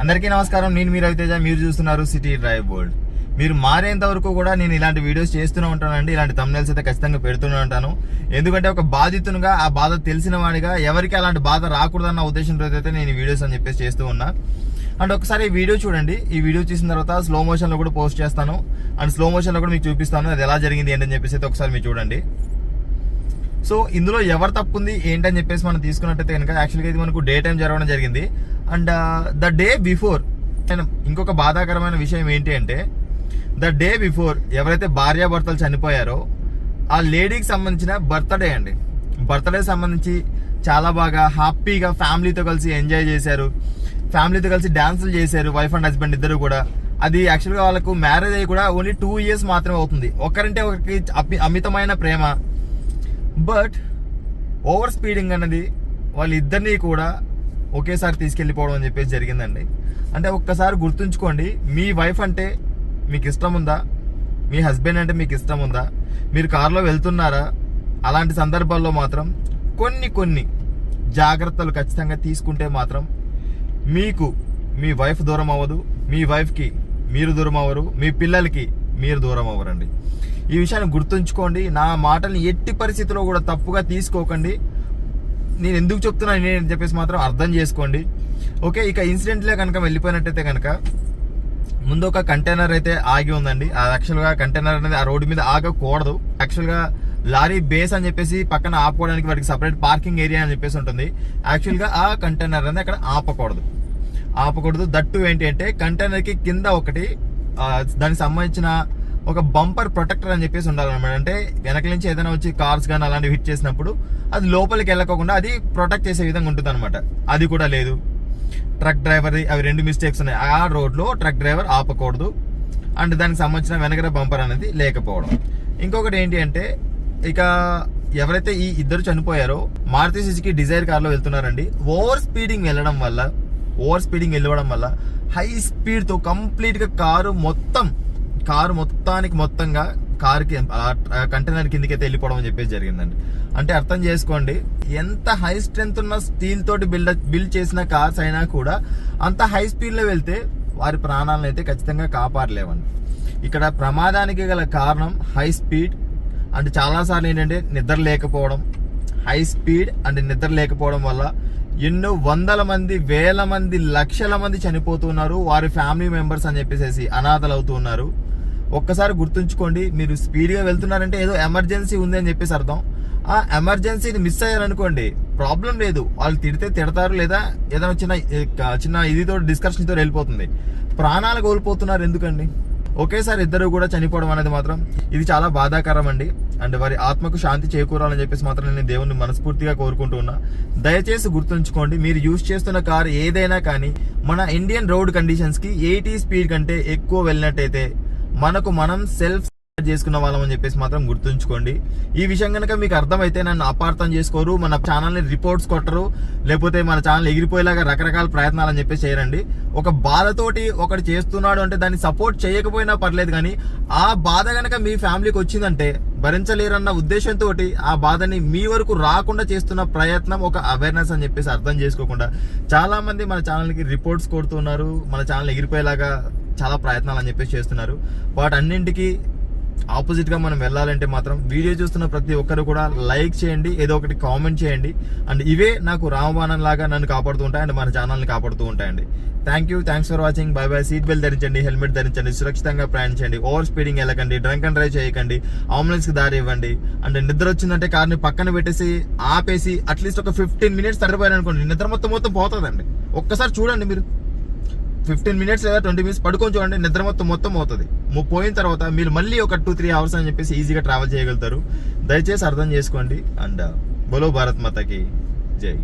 అందరికీ నమస్కారం. నేను మీరు రవితేజ. మీరు చూస్తున్నారు సిటీ డ్రైవ్ బోల్డ్ మీరు మారేంత వరకు కూడా నేను ఇలాంటి వీడియోస్ చేస్తూనే ఉంటానండి. ఇలాంటి తమ్నెల్స్ అయితే ఖచ్చితంగా పెడుతూనే ఉంటాను. ఎందుకంటే ఒక బాధితునిగా ఆ బాధ తెలిసిన వాడిగా ఎవరికి అలాంటి బాధ రాకూడదన్న ఉద్దేశంతో అయితే నేను ఈ వీడియోస్ అని చెప్పేసి చేస్తూ ఉన్నా. అండ్ ఒకసారి ఈ వీడియో చూడండి. ఈ వీడియో చూసిన తర్వాత స్లో మోషన్లో కూడా పోస్ట్ చేస్తాను. అండ్ స్లో మోషన్లో కూడా మీకు చూపిస్తాను. అది ఎలా జరిగింది ఏంటని చెప్పేసి అయితే ఒకసారి మీరు చూడండి. సో ఇందులో ఎవరు తప్పు ఉంది ఏంటని చెప్పేసి మనం తీసుకున్నట్టయితే కనుక యాక్చువల్గా ఇది మనకు డే టైం జరగడం జరిగింది. అండ్ ద డే బిఫోర్ ఇంకొక బాధాకరమైన విషయం ఏంటి అంటే ద డే బిఫోర్ ఎవరైతే భార్యాభర్తలు చనిపోయారో ఆ లేడీకి సంబంధించిన బర్త్డే అండి. బర్త్డే సంబంధించి చాలా బాగా హ్యాపీగా ఫ్యామిలీతో కలిసి ఎంజాయ్ చేశారు. ఫ్యామిలీతో కలిసి డాన్సులు చేశారు వైఫ్ అండ్ హస్బెండ్ ఇద్దరు కూడా. అది యాక్చువల్గా వాళ్ళకు మ్యారేజ్ అయ్యి కూడా ఓన్లీ టూ ఇయర్స్ మాత్రమే అవుతుంది. ఒకరంటే ఒకరికి అమితమైన ప్రేమ బట్ ఓవర్ స్పీడింగ్ అన్నది వాళ్ళిద్దరినీ కూడా ఒకేసారి తీసుకెళ్ళిపోవడం అని చెప్పేసి జరిగిందండి. అంటే ఒక్కసారి గుర్తుంచుకోండి మీ వైఫ్ అంటే మీకు ఇష్టం ఉందా? మీ హస్బెండ్ అంటే మీకు ఇష్టం ఉందా? మీరు కారులో వెళ్తున్నారా? అలాంటి సందర్భాల్లో మాత్రం కొన్ని కొన్ని జాగ్రత్తలు ఖచ్చితంగా తీసుకుంటే మాత్రం మీకు మీ వైఫ్ దూరం అవ్వదు మీ వైఫ్కి మీరు దూరం అవ్వరు మీ పిల్లలకి మీరు దూరం అవ్వరండి. ఈ విషయాన్ని గుర్తుంచుకోండి. నా మాటల్ని ఎట్టి పరిస్థితిలో కూడా తప్పుగా తీసుకోకండి. నేను ఎందుకు చెప్తున్నాను నేను చెప్పేసి మాత్రం అర్థం చేసుకోండి. ఓకే ఇక ఇన్సిడెంట్లే కనుక వెళ్ళిపోయినట్టయితే కనుక ముందు ఒక కంటైనర్ అయితే ఆగి ఉందండి. ఆ యాక్చువల్గా కంటైనర్ అనేది ఆ రోడ్డు మీద ఆగకూడదు. యాక్చువల్గా లారీ బేస్ అని చెప్పేసి పక్కన ఆపుకోవడానికి వాటికి సపరేట్ పార్కింగ్ ఏరియా అని చెప్పేసి ఉంటుంది. యాక్చువల్గా ఆ కంటైనర్ అనేది అక్కడ ఆపకూడదు. ఆపకూడదు. దట్టు ఏంటి అంటే కంటైనర్కి కింద ఒకటి దానికి సంబంధించిన ఒక బంపర్ ప్రొటెక్టర్ అని చెప్పేసి ఉండాలన్నమాట అంటే వెనక నుంచి ఏదైనా వచ్చి కార్స్ కానీ అలాంటివి హిట్ చేసినప్పుడు అది లోపలికి వెళ్ళకోకుండా అది ప్రొటెక్ట్ చేసే విధంగా ఉంటుంది అనమాట అది కూడా లేదు. ట్రక్ డ్రైవర్ అవి రెండు మిస్టేక్స్ ఉన్నాయి. ఆ రోడ్లో ట్రక్ డ్రైవర్ ఆపకూడదు. అండ్ దానికి సంబంధించిన వెనకర బంపర్ అనేది లేకపోవడం. ఇంకొకటి ఏంటి అంటే ఇక ఎవరైతే ఈ ఇద్దరు చనిపోయారో మారుతి సుజుకి డిజైర్ కార్లో వెళ్తున్నారండి. ఓవర్ స్పీడింగ్ వెళ్ళడం వల్ల ఓవర్ స్పీడింగ్ వెళ్ళడం వల్ల హై స్పీడ్తో కంప్లీట్గా కారు మొత్తం కారు మొత్తానికి మొత్తంగా కారుకి కంటైనర్ కిందకి అయితే వెళ్ళిపోవడం అని చెప్పేసి జరిగిందండి. అంటే అర్థం చేసుకోండి ఎంత హై స్ట్రెంత్ ఉన్న స్టీల్ తోటి బిల్డ్ బిల్డ్ చేసిన కార్స్ అయినా కూడా అంత హై స్పీడ్లో వెళ్తే వారి ప్రాణాలను అయితే ఖచ్చితంగా కాపాడలేవండి. ఇక్కడ ప్రమాదానికి గల కారణం హై స్పీడ్ అంటే చాలాసార్లు ఏంటంటే నిద్ర లేకపోవడం. హై స్పీడ్ అండ్ నిద్ర లేకపోవడం వల్ల ఎన్నో వందల మంది వేల మంది లక్షల మంది చనిపోతున్నారు. వారి ఫ్యామిలీ మెంబర్స్ అని చెప్పేసి అనాథలు అవుతున్నారు ఒక్కసారి గుర్తుంచుకోండి మీరు స్పీడ్గా వెళ్తున్నారంటే ఏదో ఎమర్జెన్సీ ఉంది అని చెప్పేసి అర్థం. ఆ ఎమర్జెన్సీని మిస్ అయ్యారనుకోండి ప్రాబ్లం లేదు. వాళ్ళు తిడితే తిడతారు లేదా ఏదైనా చిన్న చిన్న ఇదితో డిస్కషన్తో వెళ్ళిపోతుంది. ప్రాణాలు కోల్పోతున్నారు ఎందుకండి? ఒకేసారి ఇద్దరు కూడా చనిపోవడం అనేది మాత్రం ఇది చాలా బాధాకరం అండి. అండ్ వారి ఆత్మకు శాంతి చేకూరాలని చెప్పేసి మాత్రం నేను దేవుణ్ణి మనస్ఫూర్తిగా కోరుకుంటూ ఉన్నా. దయచేసి గుర్తుంచుకోండి మీరు యూజ్ చేస్తున్న కార్ ఏదైనా కానీ మన ఇండియన్ రోడ్ కండిషన్స్కి ఎయిటీ స్పీడ్ కంటే ఎక్కువ వెళ్ళినట్టయితే మనకు మనం సెల్ఫ్ చేసుకున్న వాళ్ళం అని చెప్పేసి మాత్రం గుర్తుంచుకోండి. ఈ విషయం కనుక మీకు అర్థమైతే నన్ను అపార్థం చేసుకోరు మన ఛానల్ని రిపోర్ట్స్ కొట్టరు లేకపోతే మన ఛానల్ ఎగిరిపోయేలాగా రకరకాల ప్రయత్నాలు అని చెప్పేసి చేయరండి. ఒక బాధతోటి ఒకటి చేస్తున్నాడు అంటే దాన్ని సపోర్ట్ చేయకపోయినా పర్లేదు కానీ ఆ బాధ కనుక మీ ఫ్యామిలీకి వచ్చిందంటే భరించలేరన్న ఉద్దేశంతో ఆ బాధని మీ వరకు రాకుండా చేస్తున్న ప్రయత్నం ఒక అవేర్నెస్ అని చెప్పేసి అర్థం చేసుకోకుండా చాలా మంది మన ఛానల్కి రిపోర్ట్స్ కొడుతున్నారు మన ఛానల్ ఎగిరిపోయేలాగా చాలా ప్రయత్నాలు అని చెప్పేసి చేస్తున్నారు. వాటన్నింటికి ఆపోజిట్గా మనం వెళ్ళాలంటే మాత్రం వీడియో చూస్తున్న ప్రతి ఒక్కరు కూడా లైక్ చేయండి ఏదో ఒకటి కామెంట్ చేయండి. అండ్ ఇవే నాకు రామబాణం లాగా నన్ను కాపాడుతూ ఉంటాయి అండ్ మన ఛానల్ని కాపాడుతూ ఉంటాయండి. Thank you thanks for watching bye bye seat belt ధరించండి హెల్మెట్ ధరించండి సురక్షితంగా ప్రయాణించండి. ఓవర్ స్పీడింగ్ వెళ్ళకండి డ్రంక్ అండ్ డ్రైవ్ చేయకండి అంబులెన్స్కి దారి ఇవ్వండి. అండ్ నిద్ర వచ్చిందంటే కార్ని పక్కన పెట్టేసి ఆపేసి అట్లీస్ట్ ఒక ఫిఫ్టీన్ మినిట్స్ తడిపోయారు అనుకోండి నిద్ర మొత్తం మొత్తం పోతుందండి. ఒక్కసారి చూడండి మీరు. ఫిఫ్టీన్ మినిట్స్ లేదా ట్వంటీ మినిట్స్ పడుకొని చూడండి నిద్ర మొత్తం మొత్తం అవుతుంది పోయిన తర్వాత మీరు మళ్ళీ ఒక టూ త్రీ అవర్స్ అని చెప్పేసి ఈజీగా ట్రావెల్ చేయగలుగుతారు. దయచేసి అర్థం చేసుకోండి. అండ్ బలో భారత్ మాతకి జై.